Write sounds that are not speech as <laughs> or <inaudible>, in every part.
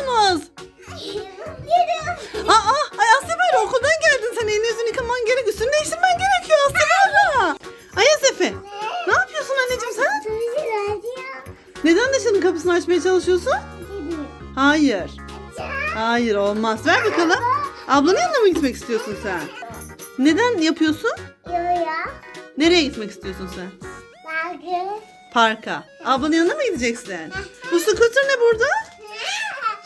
yapıyorsunuz? Aa, ay Asya okuldan geldin sen elini yüzünü yıkaman gerek. Üstünü değiştirmen gerekiyor Asya Ayaz Efe. Ne yapıyorsun anneciğim sen? Neden dışarının kapısını açmaya çalışıyorsun? Hayır. Hayır olmaz. Ver bakalım. Ablanın yanına mı gitmek istiyorsun sen? Neden yapıyorsun? Nereye gitmek istiyorsun sen? Parka. Ablanın yanına mı gideceksin? Bu scooter ne burada?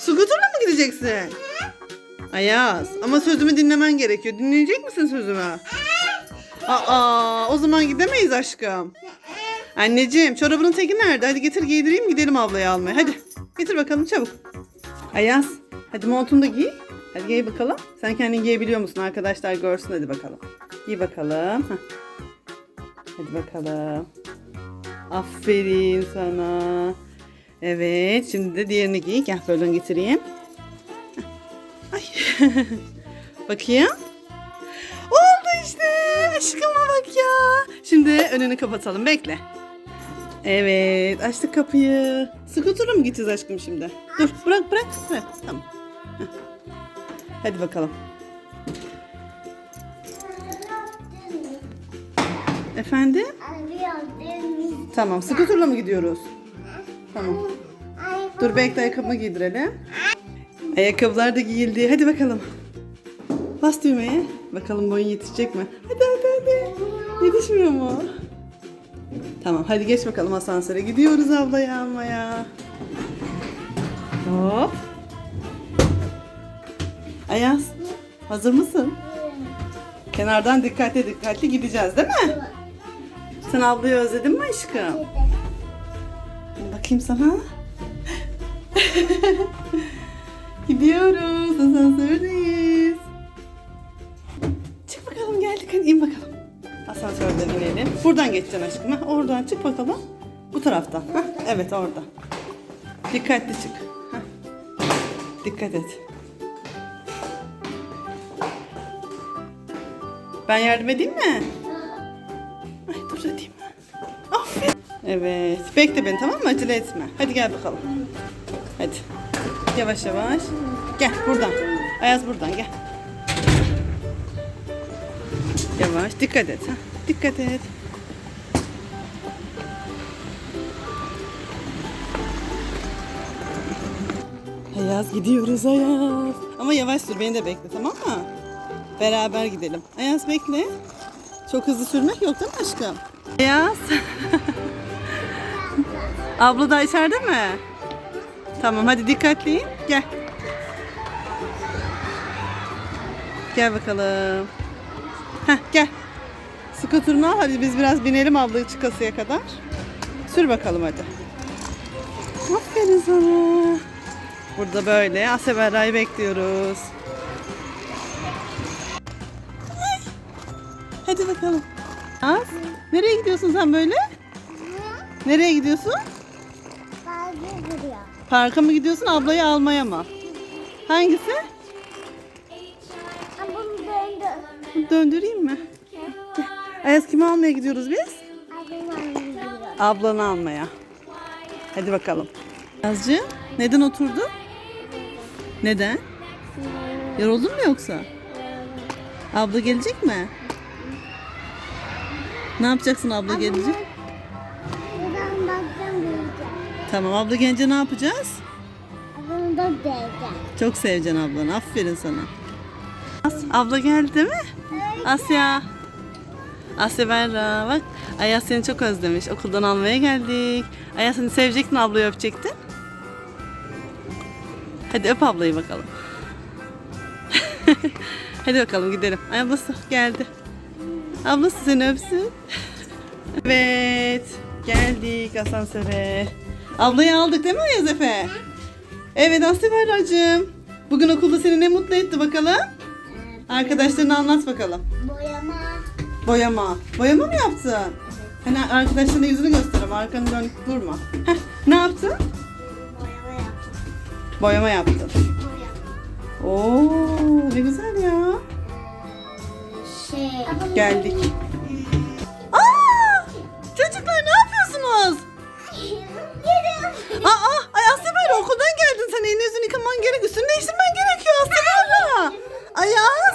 Scooter'la mı gideceksin? Ayaz ama sözümü dinlemen gerekiyor. Dinleyecek misin sözümü? Aa o zaman gidemeyiz aşkım. Anneciğim çorabının teki nerede? Hadi getir giydireyim gidelim ablayı almaya. Hadi getir bakalım çabuk. Ayaz hadi montunu da giy. Hadi giy bakalım. Sen kendin giyebiliyor musun? Arkadaşlar görsün hadi bakalım. Giy bakalım. Hadi bakalım. Aferin sana. Evet şimdi de diğerini giy. Gel böyle getireyim. Ay. <laughs> Bakayım. Oldu işte. Aşkıma bak ya. Şimdi önünü kapatalım. Bekle. Evet. Açtık kapıyı. Skuter'la mı gideceğiz aşkım şimdi? Dur bırak bırak. bırak. Tamam. Heh. Hadi bakalım. Efendim? Tamam. Skuter'la mı gidiyoruz? Tamam. Dur bekle ayakkabımı giydirelim. Ayakkabılar da giyildi. Hadi bakalım. Bas düğmeye. Bakalım boyun yetişecek mi? Hadi hadi hadi. Yetişmiyor mu? Tamam hadi geç bakalım asansöre. Gidiyoruz ablaya almaya. Hop. Ayaz. Hazır mısın? Kenardan dikkatli dikkatli gideceğiz değil mi? Sen ablayı özledin mi aşkım? Bakayım sana. <laughs> Gidiyoruz. Asansördeyiz. Çık bakalım geldik. Hadi in bakalım. Asansörden inelim. Buradan geçeceksin aşkım. Ha? Oradan çık bakalım. Bu taraftan. Ha? Evet orada. Dikkatli çık. Ha? Dikkat et. Ben yardım edeyim mi? Evet. Bekle beni tamam mı? Acele etme. Hadi gel bakalım. Hadi. Yavaş yavaş. Gel buradan. Ayaz buradan gel. Yavaş. Dikkat et. Ha. Dikkat et. Ayaz gidiyoruz Ayaz. Ama yavaş sür beni de bekle tamam mı? Beraber gidelim. Ayaz bekle. Çok hızlı sürmek yok değil mi aşkım? Ayaz. <laughs> Abla da içeride mi? Tamam hadi dikkatli in. Gel. Gel bakalım. Heh gel. Skuterını al hadi biz biraz binelim ablayı çıkasıya kadar. Sür bakalım hadi. Aferin sana. Burada böyle Asya Berra'yı bekliyoruz. Hadi bakalım. Az. Nereye gidiyorsun sen böyle? Nereye gidiyorsun? Parka mı gidiyorsun ablayı almaya mı? Hangisi? Döndüreyim mi? Gel. Ayaz kimi almaya gidiyoruz biz? Ablanı almaya. Hadi bakalım. Ayazcığım neden oturdun? Neden? Yoruldun mu yoksa? Abla gelecek mi? Ne yapacaksın abla gelince? Tamam abla gelince ne yapacağız? Çok seveceksin ablanı. Aferin sana. As, abla geldi değil mi? Asya. Asya Berra bak. Ayaz seni çok özlemiş. Okuldan almaya geldik. Ayaz seni sevecektin ablayı öpecektin. Hadi öp ablayı bakalım. <laughs> Hadi bakalım gidelim. Ay ablası geldi. Ablası seni öpsün. <laughs> evet. Geldik asansöre. Ablayı aldık değil mi Ayaz Efe? Evet Asya Berra'cığım. Bugün okulda seni ne mutlu etti bakalım? Arkadaşlarına anlat bakalım. Boyama. Boyama. Boyama mı yaptın? Hani arkadaşlarına yüzünü göster ama arkanı dönüp durma. Heh, ne yaptın? Boyama yaptım. Boyama yaptın. Boyama. Oo ne güzel ya. Şey. Geldik. gerek. Üstünü değiştirmen gerekiyor aslında. Ayaz.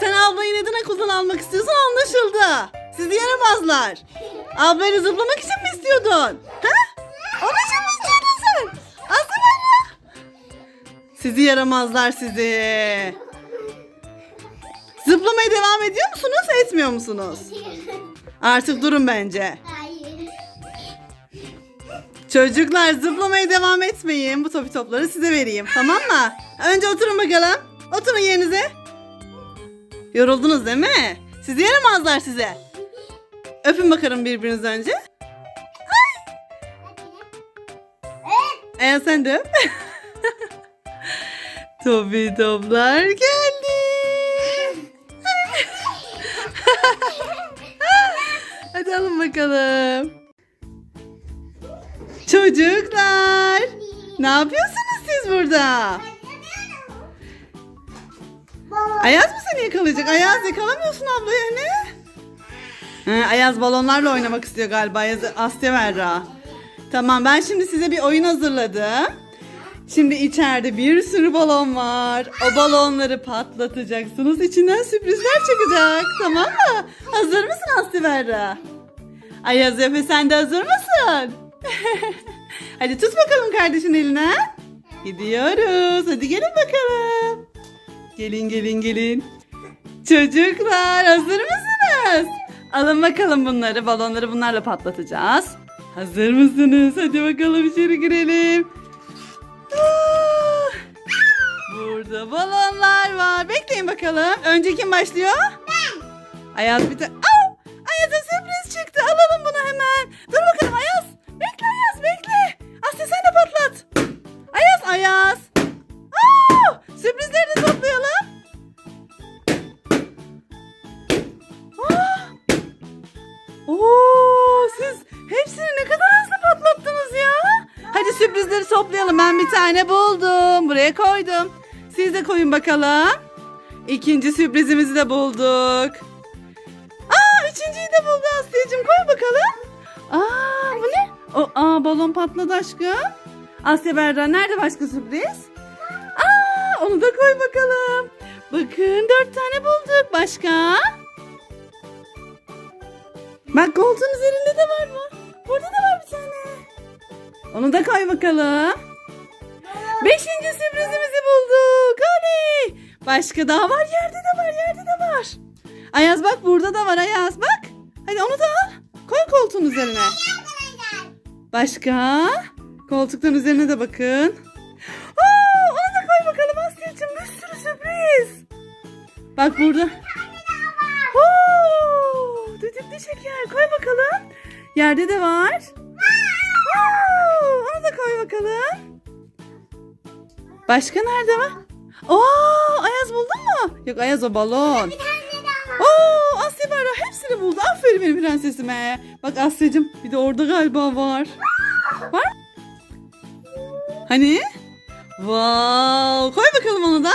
Sen ablayı neden okuldan almak istiyorsun anlaşıldı. Sizi yaramazlar. Ablayla zıplamak için mi istiyordun? Ha? Onun için mi istiyordun sen? Aslında Sizi yaramazlar sizi. Zıplamaya devam ediyor musunuz, etmiyor musunuz? Artık durun bence. Çocuklar zıplamaya devam etmeyin. Bu topi topları size vereyim. Tamam mı? Önce oturun bakalım. Oturun yerinize. Yoruldunuz değil mi? Sizi yaramazlar size. Öpün bakalım birbirinizi önce. Eğer sen de öp. <laughs> Topi toplar geldi. <laughs> Hadi alın bakalım. Çocuklar. Ne yapıyorsunuz siz burada? Ayaz mı seni yakalayacak? Ayaz yakalamıyorsun ablayı hani. Ha, Ayaz balonlarla oynamak istiyor galiba. Ayaz Asya Verra. Tamam ben şimdi size bir oyun hazırladım. Şimdi içeride bir sürü balon var. O balonları patlatacaksınız. İçinden sürprizler çıkacak. Tamam mı? Hazır mısın Asya Verra? Ayaz Efe sen de hazır mısın? <laughs> Hadi tut bakalım kardeşin eline. Gidiyoruz. Hadi gelin bakalım. Gelin gelin gelin. Çocuklar hazır mısınız? Alın bakalım bunları. Balonları bunlarla patlatacağız. Hazır mısınız? Hadi bakalım içeri girelim. Ah! Burada balonlar var. Bekleyin bakalım. Önce kim başlıyor? Ben. Ayaz bir tane... tane buldum. Buraya koydum. Siz de koyun bakalım. İkinci sürprizimizi de bulduk. Aa üçüncüyü de buldu Asya'cığım. Koy bakalım. Aa bu ne? O, aa balon patladı aşkım. Asya Berra nerede başka sürpriz? Aa onu da koy bakalım. Bakın dört tane bulduk. Başka? Bak koltuğun üzerinde de var mı? Burada da var bir tane. Onu da koy bakalım. Beşinci sürprizimizi bulduk. Oley. Başka daha var. Yerde de var. Yerde de var. Ayaz bak burada da var Ayaz bak. Hadi onu da al. Koy koltuğun üzerine. Başka? Koltukların üzerine de bakın. Aa, onu da koy bakalım Asya'cığım. Bir sürü sürpriz. Bak burada. Oo, düdüklü şeker. Koy bakalım. Yerde de var. Oo, onu da koy bakalım. Başka nerede var? Oo, Ayaz buldun mu? Yok Ayaz o balon. Oo, Asya var hepsini buldu. Aferin benim prensesime. Bak Asya'cığım bir de orada galiba var. Var? Hani? Wow, koy bakalım onu da.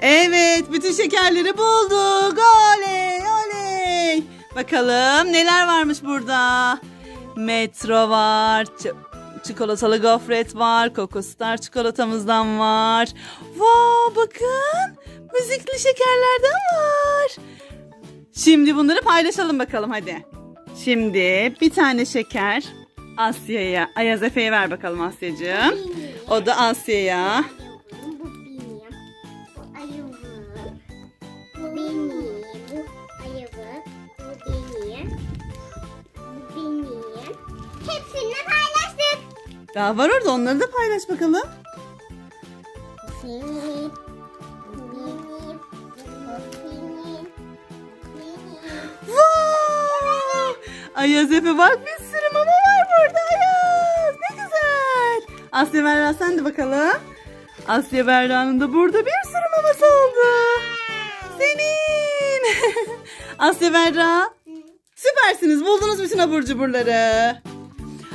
Evet, bütün şekerleri bulduk. Oley, oley. Bakalım neler varmış burada. Metro var. ç- çikolatalı gofret var. Coco Star çikolatamızdan var. Wow, bakın. Müzikli şekerlerden var. Şimdi bunları paylaşalım bakalım hadi. Şimdi bir tane şeker Asya'ya, Ayaz Efe'ye ver bakalım Asya'cığım. O da Asya'ya. Daha var orada onları da paylaş bakalım. Wow! Ayaz Efe bak bir sürü mama var burada Ayaz. Ne güzel. Asya Berra sen de bakalım. Asya Berra'nın da burada bir sürü maması oldu. Senin. <laughs> Asya Berra. Süpersiniz. Buldunuz bütün abur cuburları.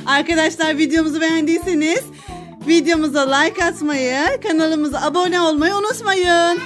Arkadaşlar videomuzu beğendiyseniz videomuza like atmayı, kanalımıza abone olmayı unutmayın.